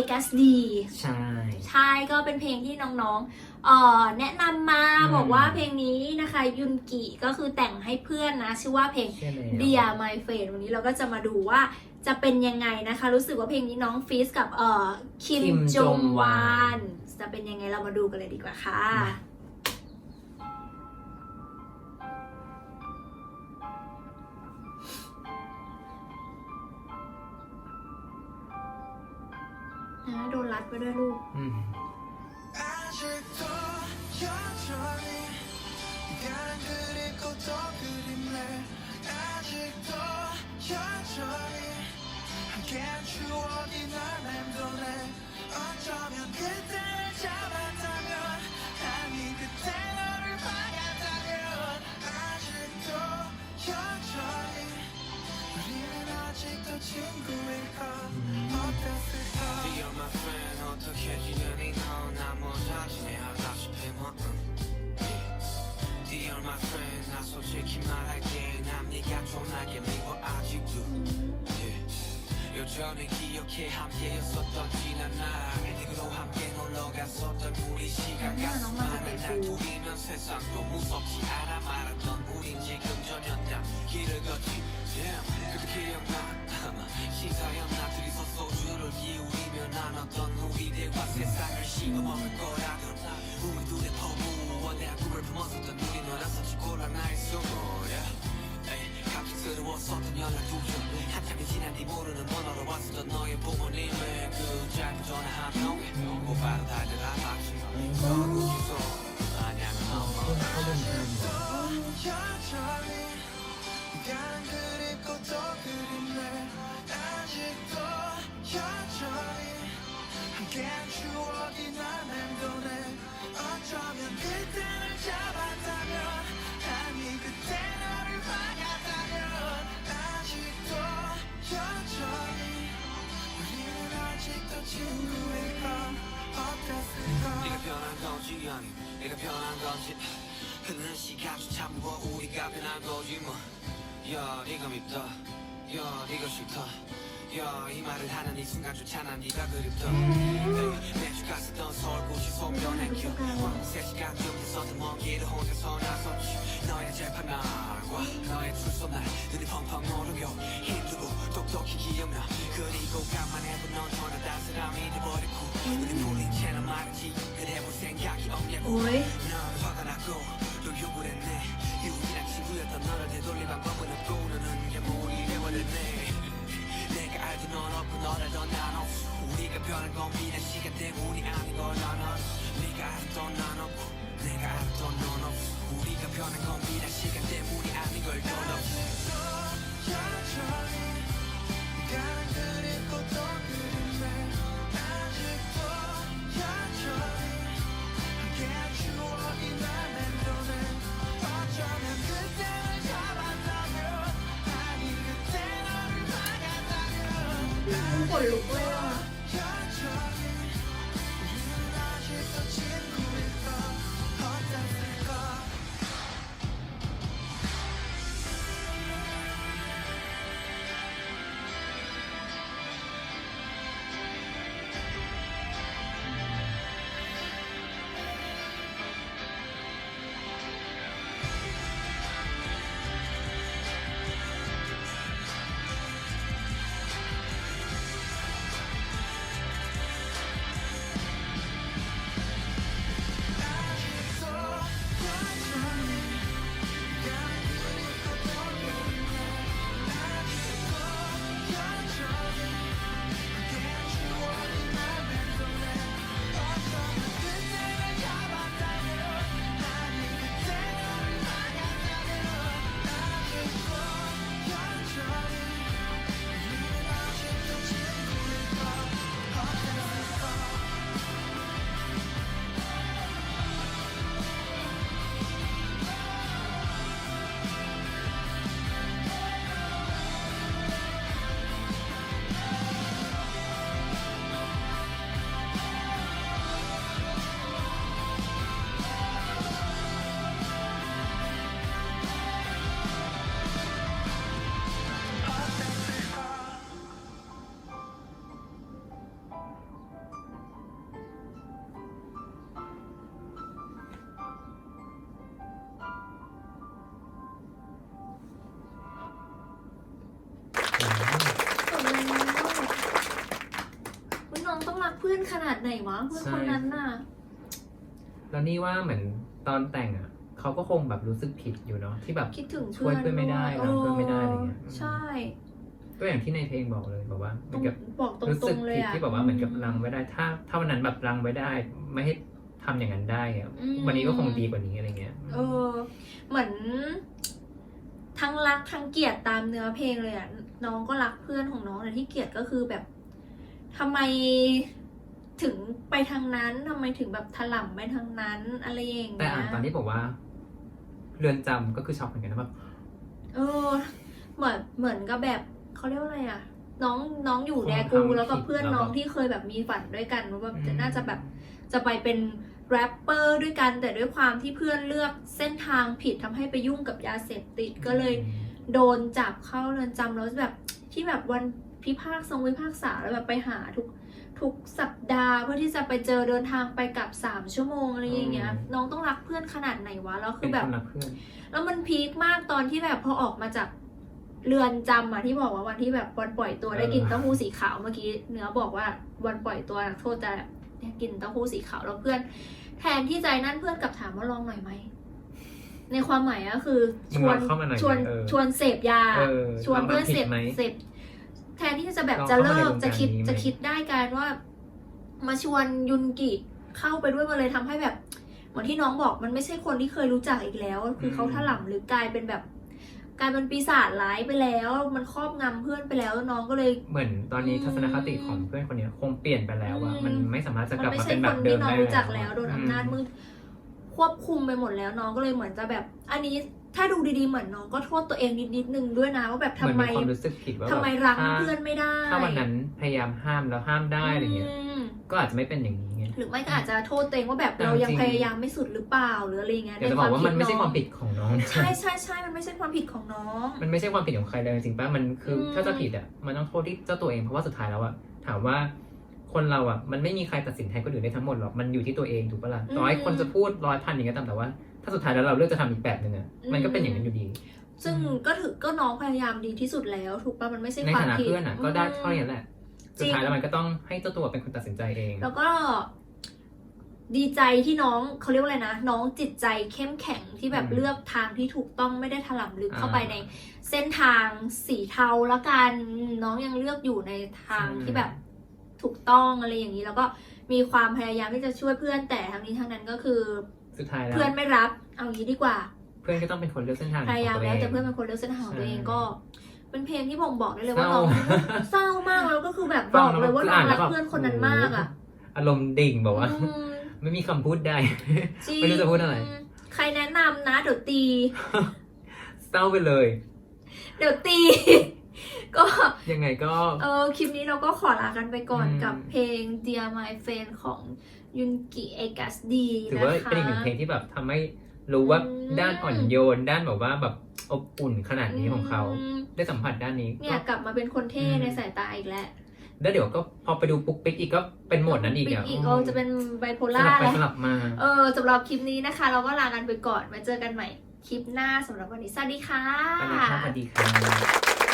a g a s d ใช่ ใช่ก็เป็นเพลงที่น้องๆเอ่อแนะนำมาอืม บอกว่าเพลงนี้นะคะยุนกิก็คือแต่งให้เพื่อนนะ ชื่อว่าเพลง ใช่แล้ว Dear My Friend วันนี้เราก็จะมาดูว่าจะเป็นยังไงนะคะ รู้สึกว่าเพลงนี้น้องฟีสกับเอ่อคิมคิมจจงงวาวาน น จะเป็นยังไงเรามาดูกันเลยดีกว่าค่ะ มา นะโดนรัดไปด้วยลูก อืม 아직도 여전히 네가 그립고 또 그립네 아직도 여전히 함께한 추억이 날 맴도네 어쩌면 그때를 잡았다면 아니 그때 너를 막았다면 아직도 여전히 우리는 아직도 친구일까 어땠을까 You're my friend 어떻게 지내니 넌나 모자 지내하다 싶으면 Dear my friend 나 솔직히 말할게. 난 네가 존나게 미워 아직도. Yeah. 여전히 기억해 함께였었던 지난 날. 그로 함께 놀러갔었던 우리 시간 가슴 안에 날 두리면 세상도 무섭지 않아. 말았던 우린 지금 전혀 다 길을 걷지 Damn 그때 기억나 시사였나 둘이서 소주를 기울이며 나눴던 우리들과 세상을 씹어먹을 거라던 우리 둘의 퍼부어낸 꿈을 품었었던 우리 너라서 곤란 나의 소모야 에이, 갑작스러웠었던 연락 두절 한참이 지난 뒤 모르는 번호로 왔었던 너의 부모님의 그 짧은 전화 한 통에 곧바로 달려가 봤지 서구 주소 아냐면 너 함께한 추억이 날 맴도네 어쩌면 그때를 잡았다면 아니 그때 너를 막았다면 아직도 여전히 우리는 아직도 친구일까 어땠을까 네가 변한 건지 아니 내가 변한 건지 흐르는 시간조차 무거 우리가 변한 거지 뭐야 네가 밉다. 야 네가 싫다. 야 이 말을 하는 이 순간조차나 네가 그립던 매주 갔었던 서울구시 소면의 큐. 왕세 시간 정도 썼던 먼 길을 혼자서 나섰지. 너의 재판과 너의 출소 날 눈이 펑펑 오르며 힘들고 똑똑히 기억나. 그리고 감만해도 넌 전혀 다른 사람이 돼버리고 눈이 풀린 채는 말이지 그래볼 생각이 없냐고. 넌 화가 났고 또 욕을 했네. 유일한 친구였던 너를 되돌릴 방법은 없고 너는 게 몰입해버렸네. 내가 알던 넌 없고 널 알던 난 없어 우리가 변한 건 비단 시간 때문이 아닌 걸난 알아. 네가 알았던 난 없고 내가 알았던 넌 없어. 우리가 변한 건 비단 시간 때문이 아닌 걸넌 없어 여전히 네가 그립고 또그 걸로. ขนาดไหนวะเพื่อนใช่คนนั้นน่ะ แล้วนี่ว่าเหมือนตอนแต่งอะเขาก็คงแบบรู้สึกผิดอยู่เนาะที่แบบคิดถึงช่วยเพื่อนไม่ได้วยรักเพื่อนไม่ได้อะไรเงี้ยใช่ก็อย่างที่ในเพลงบอกเลยบอกว่าเหตมืรองนกับบอกตรู้รสึกงๆเลยผิดอะที่แบบว่าเหมือนกับรังไว้ได้ ถ้าถ้าวันนั้นแบบรังไว้ได้ ไม่ให้ทำอย่างนั้นได้อะอืมวันนี้ก็คงดีกว่านี้อะไรเงี้ยเออ เหมือน ทั้งรักทั้งเกลียดตามเนื้อเพลงเลยอะน้องก็รักเพื่อนของน้องแต่ที่เกลียดก็คือแบบทำไม ถึงไปทางนั้นทำไมถึงแบบถล่มไปทางนั้น อะไรอย่างแต่เงี้ยอ่านตอนที่บอกว่า เรือนจำก็คือช็อกเหมือนกันนะแบบเออ เหมือนเหมือนกับแบบเขาเรียกว่าอะไรอะ น้องน้องอยู่คงแดกูทำแล้วกับผิดเพื่อนแล้วน้องแบบที่เคยแบบมีฝันด้วยกันว่าแบบอืมจะน่าจะแบบ จะไปเป็นแรปเปอร์ด้วยกัน แต่ด้วยความที่เพื่อนเลือกเส้นทางผิดทำให้ไปยุ่งกับยาเสพติดก็เลย โดนจับเข้าเรือนจำแล้วแบบที่แบบวันพิพากษาทรงพิพากษาแล้วแบบไปหาทุก ทุกสัปดาห์เพื่อที่จะไปเจอเดินทางไปกลับสามชั่วโมงอะไรอย่างเงี้ยอืมน้องต้องรักเพื่อนขนาดไหนวะแล้วคืเป็อนแบบคนรักเพื่อนแล้วมันพีคมากตอนที่แบบพอออกมาจากเรือนจำอะที่บอกว่าวันที่แบบวันปล่อยตัวได้กินเต้าหู้สีขาวเมื่อกี้เนื้อบอกว่าวันปล่อยตัวนักโทษจะได้กินเต้าหู้สีขาวแล้วเพื่อน แทนที่ใจนั่นเพื่อนกลับถามว่าลองหน่อยไหมในความหมายก็คือชวนมึงลองเข้ามาหน่อยชวนเออชวนเสพยาเออชวนเพื่อนลองทำผิเสดพไหมเสพ แทนที่จะแบบลองจะเข้ามาเลิกในวงการจะคิดนี้ไหมจะคิดได้การว่า มาชวนยุนกิเข้าไปด้วยมาเลยทำให้แบบเหมือนที่น้องบอกมันไม่ใช่คนที่เคยรู้จักอีกแล้ว คือเขาถล่มหรือกลายเป็นแบบกลายเป็นปีศาจร้ายไปแล้ว มันครอบงำเพื่อนไปแล้วน้องก็เลยเหมือนตอนนี้อืมทัศนคติของเพื่อนคนเนี้ยคงเปลี่ยนไปแล้วอะอืมมันไม่สามารถจะมักลับไม่มาใช่เป็นคแบบนเดิที่มน้องได้รู้จักแล้วโดนอำนาจอืมมืดควบคุมไปหมดแล้วน้องก็เลยเหมือนจะแบบ อันนี้ ถ้าดูดีๆเหมือนน้องก็โทษตัวเองนิดนิดๆนึงด้วยนะว่าแบบเหทำมือนไมมีความรู้สึกผิดว่าทำไมแบบรักถ้าเพื่อนไม่ได้ถ้าวันนั้นพยายามห้ามแล้วห้ามได้อะไรเงี้ยมก็อาจจะไม่เป็นอย่างนี้ไงหรือไม่ก็อาจจะโทษตัวเองว่าแบบแต่เรายังจริงพยายามไม่สุดหรือเปล่าหรืออะไรเงี้ยอยากจะบอกว่ามันไม่ใช่ความผิดน้ของน้ององนะใช่ใช่ใช่มันไม่ใช่ความผิดของน้อง มันไม่ใช่ความผิดของใครเลยจริงๆป่ะมันคืออมถ้าจะผิดอะมันต้องโทษที่เจ้าตัวเองเพราะว่าสุดท้ายแล้วอะถามว่าคนเราอะมันไม่มีใครตัดสินแทนคนอื่นได้ทั้งหมดหรอกมันอยู่ที่ตัวเองถูกปะล่ะต่อให้คนจะพูดร้อยพันอย่างเงี้ยตามแต่ว่า ถ้าสุดท้ายแล้วเราเลือกจะทำอีกแบบหนึ่งอะมันก็เป็นอย่างนั้นอยู่ดี ซึ่งก็ถือก็น้องพยายามดีที่สุดแล้ว ถูกปะมันไม่ใช่ในความฐานะผิด เพื่อนอะก็ได้เท่านี้อืมแหละ จริงสุดท้ายแล้วมันก็ต้องให้เจ้าตัวเป็นคนตัดสินใจเอง แล้วก็ดีใจที่น้องเขาเรียกว่าอะไรนะ น้องจิตใจเข้มแข็งที่แบบอืมเลือกทางที่ถูกต้องไม่ได้ถลำลึกเข้าอ่าไปในเส้นทางสีเทาละกันน้องยังเลือกอยู่ในทางอืมที่แบบถูกต้องอะไรอย่างนี้ แล้วก็มีความพยายามที่จะช่วยเพื่อนแต่ทั้งนี้ทั้งนั้นก็คือ สุดท้ายแล้วเพื่อนไม่รับ เอางี้ดีกว่า เพื่อนก็ต้องเป็นคนเลือกเส้นทางของพยายามตัวแล้วเองแต่เพื่อนเป็นคนเลือกเส้นทางของตัวเองใช่ก็ เป็นเพลงที่บ่งบอกได้เลยเศว่าร้าน้องเศร้ามากแล้วก็คือแบบบฟัองกแล้วเลยว่าคือน้องอ่านแล้รัวกแบบเพื่อนคนนั้นมากอะ อารมณ์ดิ่งบอกว่าอืมไม่มีคำพูดได้จริงไม่รู้จะพูดอะไร ใครแนะนำนะเดี๋ยวตี เศร้าไปเลย เดี๋ยวตี ก็ยังไงก็ เออคลิปนี้เราก็ขอลากันไปก่อนอืม กับเพลง Dear My Friend ของยุนกิเอกัสดีถือนะว่าคะ เป็นอีกหนึ่งเพลงที่แบบทำให้รู้ว่าอืม ด้านอ่อนโยน ด้านแบบว่าแบบอบอุ่นขนาดนี้ของเขาอืมได้สัมผัสด้านนี้เนี่ยก็ กลับมาเป็นคนเท่อืม ในสายตาอีกแล้วแล้วเดี๋ยวก็พอไปดูปุ๊กปิ๊กอีกก็เป็นโหมดนั้นอีกปิ๊อะอีกเออจะเป็นไบโพสล่าลับไปแล้ว สลับมา เออสำหรับคลิปนี้นะคะ เราก็ลากันไปก่อนมาเจอกันใหม่คลิปหน้าสำหรับวันนี้ สวัสดีค่ะไปนะครับสวัสดีครับ